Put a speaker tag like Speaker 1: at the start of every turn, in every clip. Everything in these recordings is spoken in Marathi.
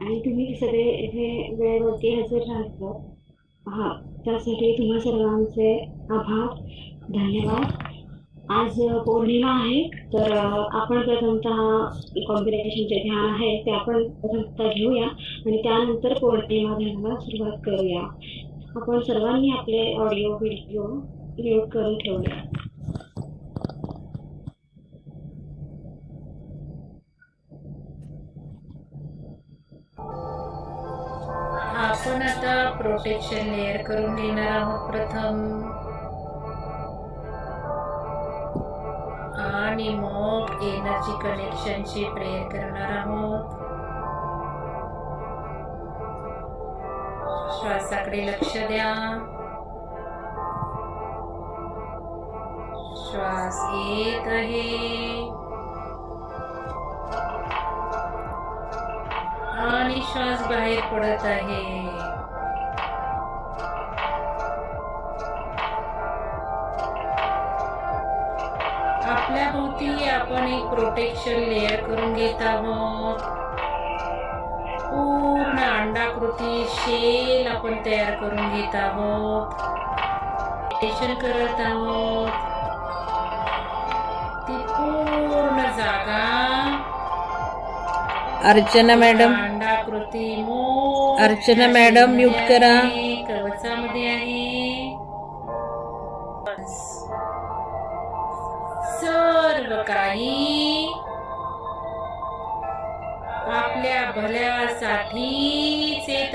Speaker 1: आणि तुम्ही सगळे इथे वेळेवरती हजर राहतात हा त्यासाठी तुम्हा सर्वांचे आभार धन्यवाद. आज पौर्णिमा आहे तर आपण प्रथमतः कॉम्बिनेशन जे ध्यान आहे ते आपण प्रथमतः घेऊया आणि त्यानंतर पौर्णिमा ध्यानाला सुरुवात करूया. आपण सर्वांनी आपले ऑडिओ व्हिडिओ म्यूट करून ठेवूया.
Speaker 2: आपण आता प्रोटेक्शन लेअर करून घेणार आहोत प्रथम. आणि मग एनर्जी कनेक्शनची प्रेयर करणार आहोत. श्वासाकडे लक्ष द्या. श्वास येत आहे. आणि श्वास बाहेर पडत आहे. भोवती आपण एक प्रोटेक्शन लेअर करून घेत आहोत पूर्ण अंडाकृती शेल आपण तयार करून घेत आहोत Meditation करत आहोत. ती पूर्ण जागा.
Speaker 3: अर्चना मॅडम.
Speaker 2: अंडाकृती
Speaker 3: अर्चना मॅडम, म्यूट करा.
Speaker 2: आई आपल्या भल्यासाठीच येत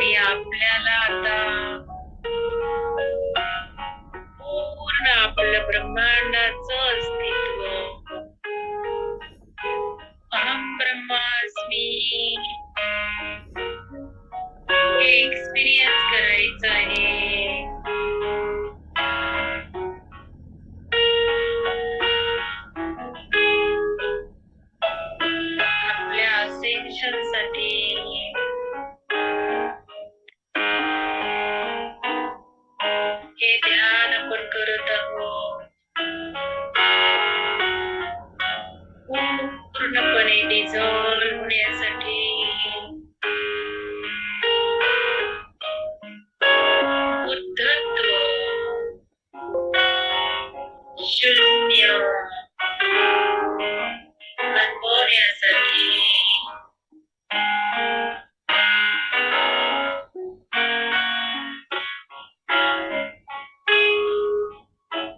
Speaker 2: आणि आपल्याला आता पूर्ण आपल्या ब्रह्मांडाच अस्तित्व समतोल होण्यासाठी. शून्य.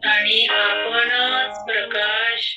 Speaker 2: आणि आपणच प्रकाश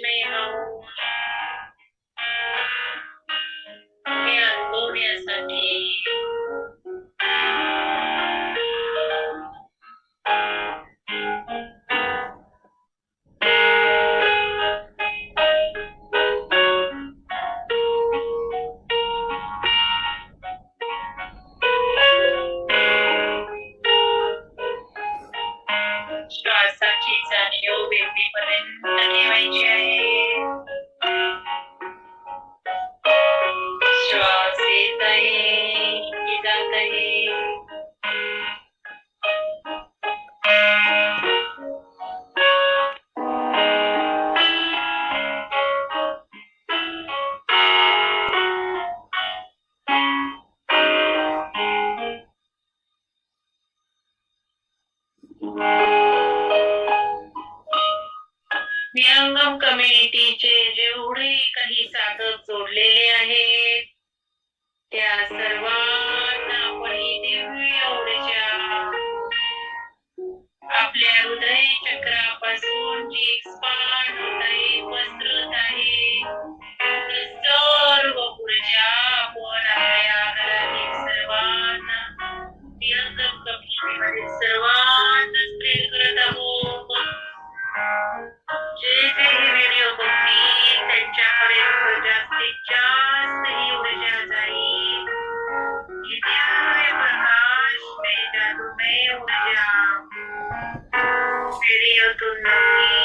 Speaker 2: Good night.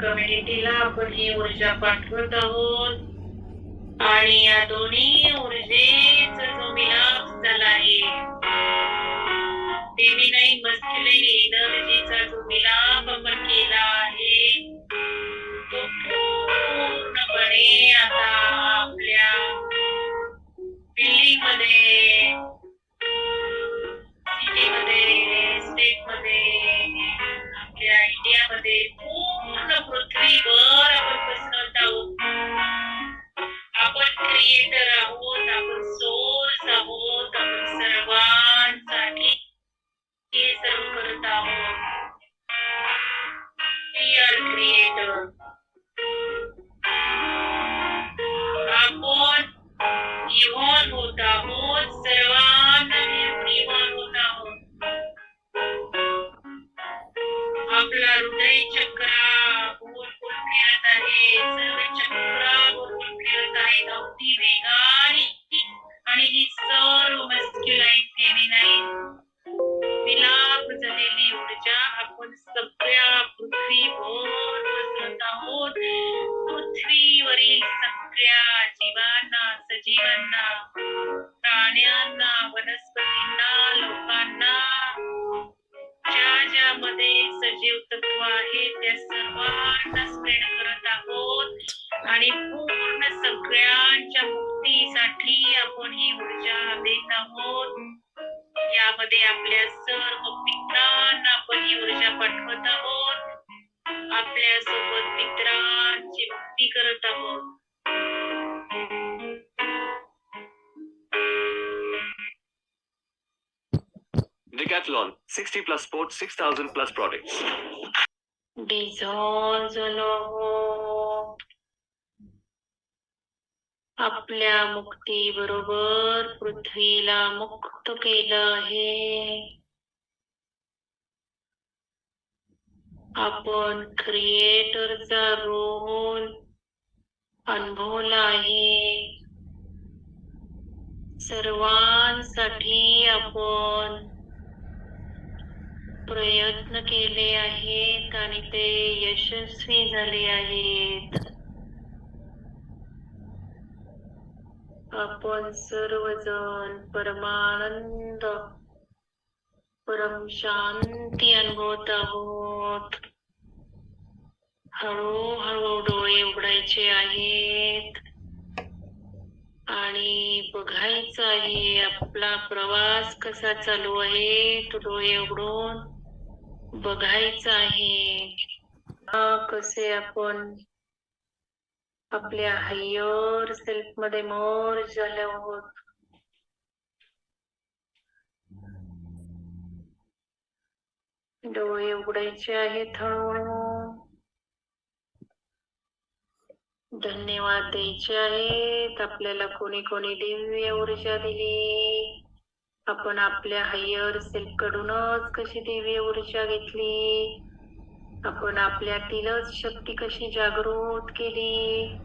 Speaker 2: कम्युनिटीला आपण ही ऊर्जा पाठवत आहोत. आणि या दोन्ही ऊर्जेचा जो मिलाप झाला आहे देवी नाही बसलेली एनर्जीचा जो मिलाप आपण केला आहे तो पूर्णपणे आता Charlie. आहे सर्व चक्रा गोल गोल जे सजीव तत्व आहे त्या सर्वांना स्प्रेड करत आहोत. आणि पूर्ण सगळ्यांच्या मुक्तीसाठी आपण ही ऊर्जा देत आहोत. यामध्ये आपल्या सर्व मित्रांना आपण ही ऊर्जा पाठवत आहोत. आपल्यासोबत मित्रांची मुक्ती करत आहोत.
Speaker 4: Decathlon, 60 plus sports, 6,000 plus products.
Speaker 2: Dissolve आपल्या मुक्ती बरोबर पृथ्वीला मुक्त केलं आहे. आपण क्रिएटरचा रोल अनुभवला आहे. सर्वांसाठी आपण प्रयत्न केले आहेत आणि ते यशस्वी झाले आहेत. आपण सर्वजण परमानंद परम शांती अनुभवत आहोत. हळूहळू डोळे उघडायचे आहेत. आणि बघायचं आहे आपला प्रवास कसा चालू आहे तो डोळे उघडून. बघायचं आहे. हा, कसे आपण आपल्या हायर सेल्फमध्ये मोर झाले आहोत. डोळे उघडायचे आहेत हळूहळू धन्यवाद द्यायचे आहेत. आपल्याला कोणी कोणी दिव्य ऊर्जा दिली. आपण आपल्या हायर सेल्फ कडूनच कशी दिव्य ऊर्जा घेतली? आपण आपल्यातीलच शक्ती कशी जागृत केली?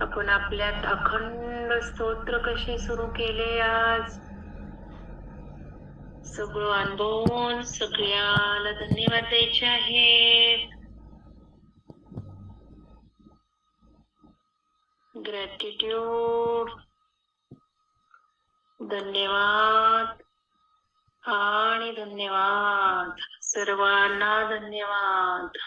Speaker 2: आपण आपल्यात अखंड स्तोत्र कसे सुरू केले आज? सगळं अनुभवून सगळ्याला धन्यवाद द्यायचे आहेत. ग्रॅटिट्यूड धन्यवाद. आणि धन्यवाद. सर्वांना धन्यवाद.